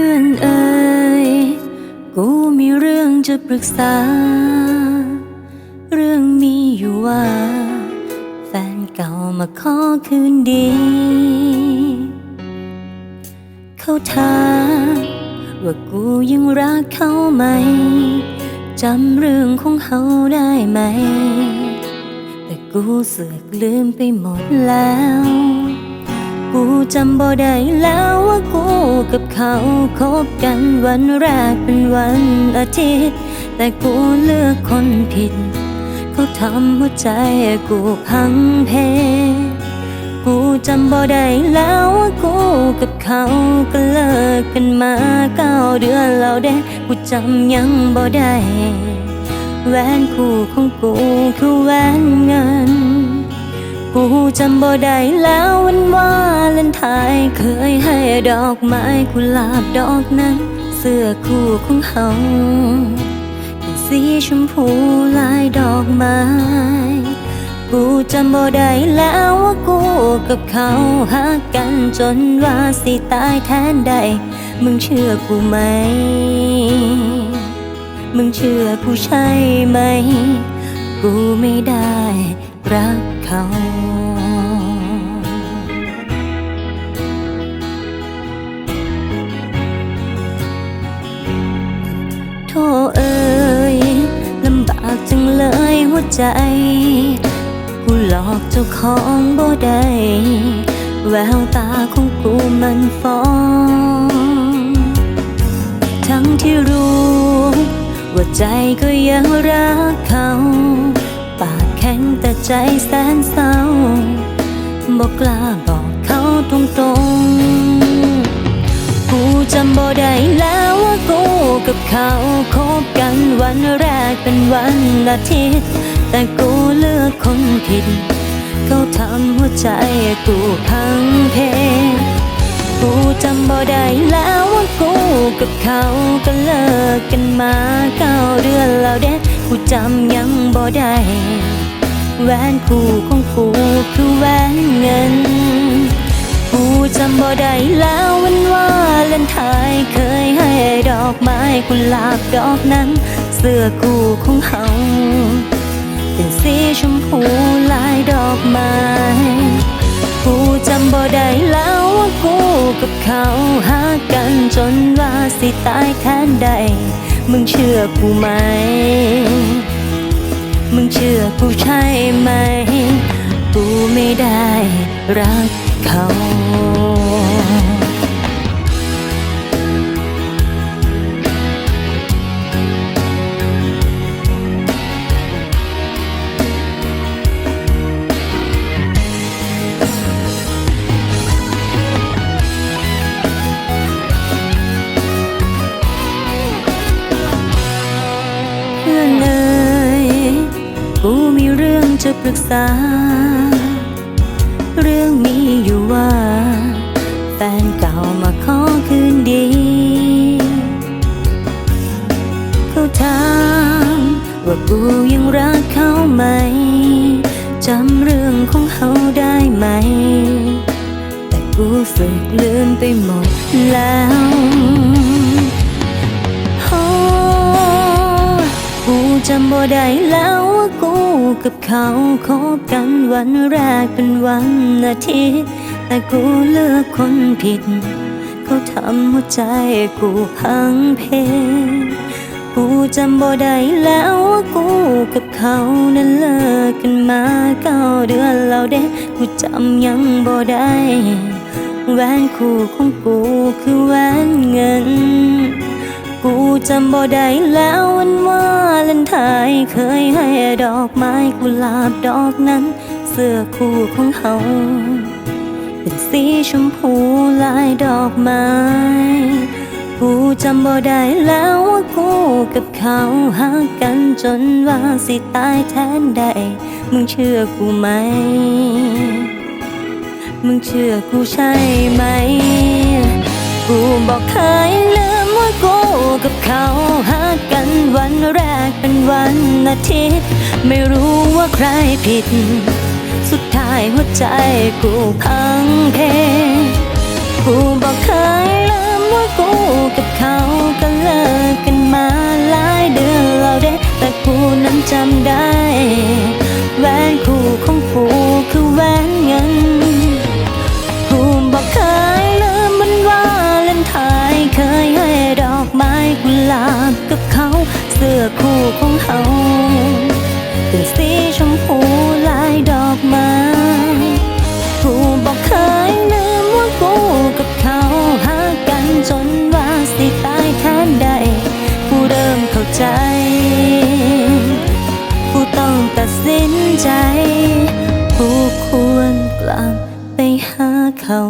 เพื่อนเอ่ยกูมีเรื่องจะปรึกษา เรื่องมีอยู่ว่า แฟนเก่ามาขอคืนดี เขาถามว่ากูยังรักเขาไหมจำเรื่องของเขาได้ไหม แต่กูเสือกลืมไปหมดแล้ว กูจำบ่ได้แล้วว่า กับเขาคบกันวันแรกเป็นวันอาทิตย์ แต่กูเลือกคนผิด เขาทำหัวใจกูพังเพ กูจำบ่ได้แล้วว่ากูกับเขาก็เลิกกันมาเก้าเดือนแล้วเด้ กูจำยังบ่ได้แหวนคู่ของกูคือแหวนเงิน กูจำบ่ได้แล้ววันวาเลนไทน์เคยให้ดอกไม้กุหลาบดอกนั้น เสื้อคู่ของเฮาเป็นสีชมพูลายดอกไม้ กูจำบ่ได้แล้วว่ากูกับเขาหักกันจนว่าสิตายแทนใด มึงเชื่อกูไหม มึงเชื่อกูใช่ไหม กูไม่ได้ รักเขาโทษเอ่ยลำบากจังเลยหัวใจกูหลอกเจ้าของบ่ได้แววตาของกูมันฟ้อง ทั้งที่รู้ว่าใจก็ยังรักเขา ปากแข็งแต่ ใจแสนเศร้าบอกกล้าบอกเขาตรงๆกูจำบ่ได้แล้วว่ากูกับเขาคบกันวันแรกเป็นวันอาทิตย์ แต่กูเลือกคนผิด เขาทำหัวใจกูพังเพกูจำบ่ได้แล้วว่ากูกับเขาก็เลิกกันมาเก้าเดือนแล้วเด้กูจำยังบ่ได้ แหวนคู่ของกูคือแหวนเงิน กูจำบ่ได้แล้ววันว่าเลนไทน์เคยให้ดอกไม้กุหลาบดอกนั้น เสื้อคู่ของเฮาเป็นสีชมพูลายดอกไม้กูจำบ่ได้แล้วว่ากูกับเขาหากันจนว่าสิตายแทนใด มึงเชื่อกูไหม มึงเชื่อกูใช่ไหม กูไม่ได้รักเขา กูมีเรื่องจะปรึกษา เรื่องมีอยู่ว่า แฟนเก่ามาขอคืนดี เขาถามว่ากูยังรักเขาไหม จำเรื่องของเขาได้ไหม แต่กูสึกลืมไปหมดแล้วโอ้กูจำบ่ได้แล้ว กูกับเขาคบกันวันแรกเป็นวันอาทิตย์แต่กูเลือกคนผิด เขาทำหัวใจกูพังเพกูจำบ่ได้แล้วว่ากูกับเขานั้นเลิกกันมาเก้าเดือนแล้วเด้กูจำยังบ่ได้แหวนคู่ของกูคือแหวนเงิน กูจำบ่ได้แล้ววันว่า เลนไทน์เคยให้ดอกไม้กุหลาบดอกนั้น เสื้อคู่ของเฮาเป็นสีชมพูลายดอกไม้กูจำบ่ได้แล้วว่ากูกับเขาหักกันจนว่าสิตายแทนใด มึงเชื่อกูไหม มึงเชื่อกูใช่ไหม กูบอกเคยเลืมว่า กับเขาหากกันวันแรกเป็นวันอาทิตย์ ไม่รู้ว่าใครผิด สุดท้ายหัวใจกูพังเพกูบอกเคยลืมว่ากูกับเขาก็เลิกกันมาหลายเดือนแล้วเด้แต่กูนั้นจำได้ แหวนกูของกู ลากับเขา เสื้อคู่ของเขา เป็นสีชมพูลายดอกไม้ผู้บอกเคยลืมว่ากูกับเขาหากกันจนว่าสิตายแทนใดผู้เริ่มเข้าใจผู้ต้องตัดสินใจผู้ควรกลับไปหาเขา